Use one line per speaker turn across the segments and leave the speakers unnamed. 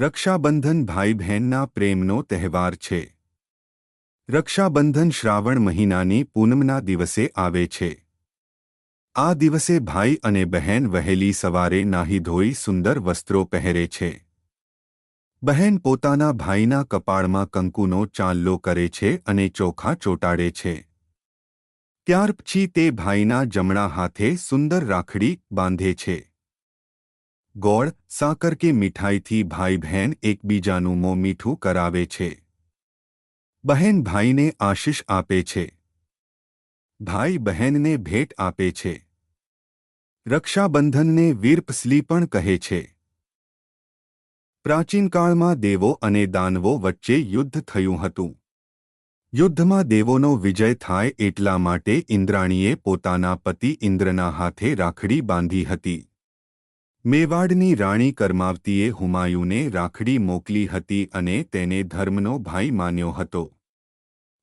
રક્ષાબંધન ભાઈ બહેનના પ્રેમનો તહેવાર છે. રક્ષાબંધન શ્રાવણ મહિનાની પૂનમના દિવસે આવે છે. આ દિવસે ભાઈ અને બહેન વહેલી સવારે નાહી ધોઈ સુંદર વસ્ત્રો પહેરે છે. બહેન પોતાના ભાઈના કપાળમાં કંકુનો ચાંલ્લો કરે છે અને ચોખા ચોટાડે છે. ત્યાર પછી તે ભાઈના જમણા હાથે સુંદર રાખડી બાંધે છે. ગોળ, સાકર કે મીઠાઈથી ભાઈ બહેન એકબીજાનું મોં મીઠું કરાવે છે. બહેન ભાઈને આશીષ આપે છે. ભાઈ બહેનને ભેટ આપે છે. રક્ષાબંધનને વીરપસલી પણ કહે છે. પ્રાચીન કાળમાં દેવો અને દાનવો વચ્ચે યુદ્ધ થયું હતું. યુદ્ધમાં દેવોનો વિજય થાય એટલા માટે ઇન્દ્રાણીએ પોતાના પતિ ઇન્દ્રના હાથે રાખડી બાંધી હતી. મેવાડની રાણી કરમાવતીએ હુમાયુને રાખડી મોકલી હતી અને તેને ધર્મનો ભાઈ માન્યો હતો.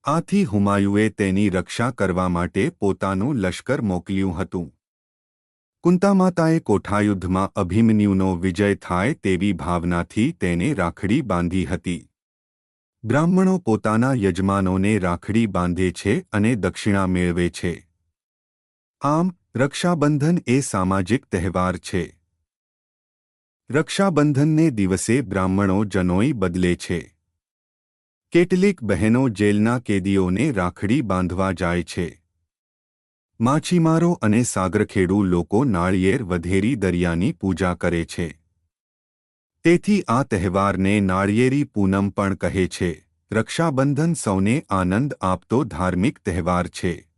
આથી હુમાયુએ તેની રક્ષા કરવા માટે પોતાનું લશ્કર મોકલ્યું હતું. કુંતામાતાએ કોઠાયુદ્ધમાં અભિમન્યુનો વિજય થાય તેવી ભાવનાથી તેને રાખડી બાંધી હતી. બ્રાહ્મણો પોતાના યજમાનોને રાખડી બાંધે છે અને દક્ષિણા મેળવે છે. આમ રક્ષાબંધન એ સામાજિક તહેવાર છે. રક્ષાબંધનને દિવસે બ્રાહ્મણો જનોઈ બદલે છે. કેટલીક બહેનો જેલના કેદીઓને રાખડી બાંધવા જાય છે. માછીમારો અને સાગરખેડુ લોકો નાળિયેર વધેરી દરિયાની પૂજા કરે છે. તેથી આ તહેવારને નાળિયેરી પૂનમ પણ કહે છે. રક્ષાબંધન સૌને આનંદ આપતો ધાર્મિક તહેવાર છે.